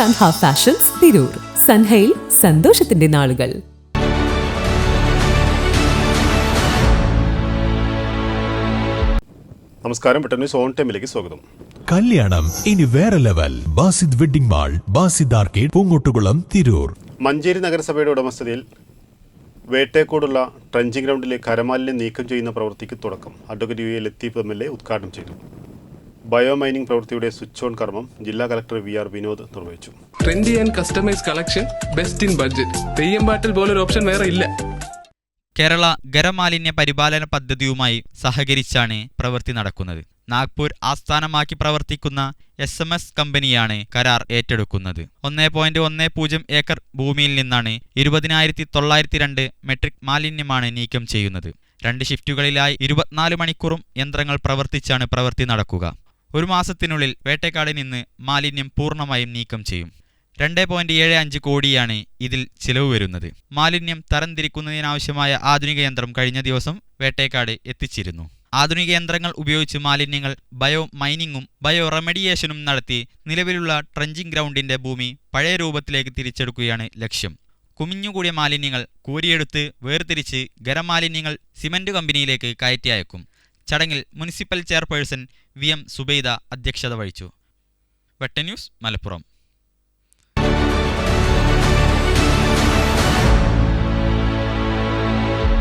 Sanha fashions Tirur സൻഹയിൽ സന്തോഷത്തിന്റെ നാളുകൾ നമസ്കാരം. പെട്ടെന്ന് ഓൺ ടൈമിലേക്ക് സ്വാഗതം. കല്യാണം. ഇനി വേറെ level. Basid wedding mall Basid arcade Poongottukulam Tirur. Manjeri നഗരസഭയുടെ ഉടമസ്ഥതയിൽ വേട്ടേക്കോടുള്ള ട്രഞ്ചിങ് ഗ്രൗണ്ടിലെ കരമാലിന്യം നീക്കം ചെയ്യുന്ന പ്രവൃത്തിക്ക് തുടക്കം. Advocate U A Latheef M L A ഉദ്ഘാടനം ചെയ്തു. ബയോ മൈനിങ് പ്രവൃത്തിയുടെ സ്വിച്ച് ഓൺ കർമ്മം ജില്ലാ കളക്ടർ വി ആർ വിനോദ് നിർവഹിച്ചു. Trendy and customise collection best in budget. Theyyam പാട്ടിൽ പോലൊരു ഓപ്ഷൻ വേറെ ഇല്ല. കേരള ഖരമാലിന്യ പരിപാലന പദ്ധതിയുമായി സഹകരിച്ചാണ് പ്രവൃത്തി നടക്കുന്നത്. നാഗ്പൂർ ആസ്ഥാനമാക്കി പ്രവർത്തിക്കുന്ന എസ് എം എസ് കമ്പനിയാണ് കരാർ ഏറ്റെടുക്കുന്നത്. ഒന്നേ പോയിന്റ് ഒന്നേ പൂജ്യം ഏക്കർ ഭൂമിയിൽ നിന്നാണ് ഇരുപതിനായിരത്തി തൊള്ളായിരത്തി രണ്ട് മെട്രിക് മാലിന്യമാണ് നീക്കം ചെയ്യുന്നത്. രണ്ട് ഷിഫ്റ്റുകളിലായി ഇരുപത്തിനാല് മണിക്കൂറും യന്ത്രങ്ങൾ പ്രവർത്തിച്ചാണ് പ്രവൃത്തി നടക്കുക. ഒരു മാസത്തിനുള്ളിൽ വേട്ടക്കാടിൽ നിന്ന് മാലിന്യം പൂർണമായും നീക്കം ചെയ്യും. രണ്ട് പോയിന്റ് ഏഴ് അഞ്ച് കോടിയാണ് ഇതിൽ ചിലവ് വരുന്നത്. മാലിന്യം തരംതിരിക്കുന്നതിനാവശ്യമായ ആധുനിക യന്ത്രം കഴിഞ്ഞ ദിവസം വേട്ടേക്കാട് എത്തിച്ചിരുന്നു. ആധുനിക യന്ത്രങ്ങൾ ഉപയോഗിച്ച് മാലിന്യങ്ങൾ ബയോ മൈനിങ്ങും ബയോ റെമഡിയേഷനും നടത്തി നിലവിലുള്ള ട്രഞ്ചിങ് ഗ്രൗണ്ടിന്റെ ഭൂമി പഴയ രൂപത്തിലേക്ക് തിരിച്ചെടുക്കുകയാണ് ലക്ഷ്യം. കുമിഞ്ഞുകൂടിയ മാലിന്യങ്ങൾ കോരിയെടുത്ത് വേർതിരിച്ച് ഖരമാലിന്യങ്ങൾ സിമന്റ് കമ്പനിയിലേക്ക് കയറ്റി അയക്കും. ചടങ്ങിൽ municipal chairperson V M Subaida അധ്യക്ഷത വഹിച്ചു. വെട്ടന്യൂസ് മലപ്പുറം.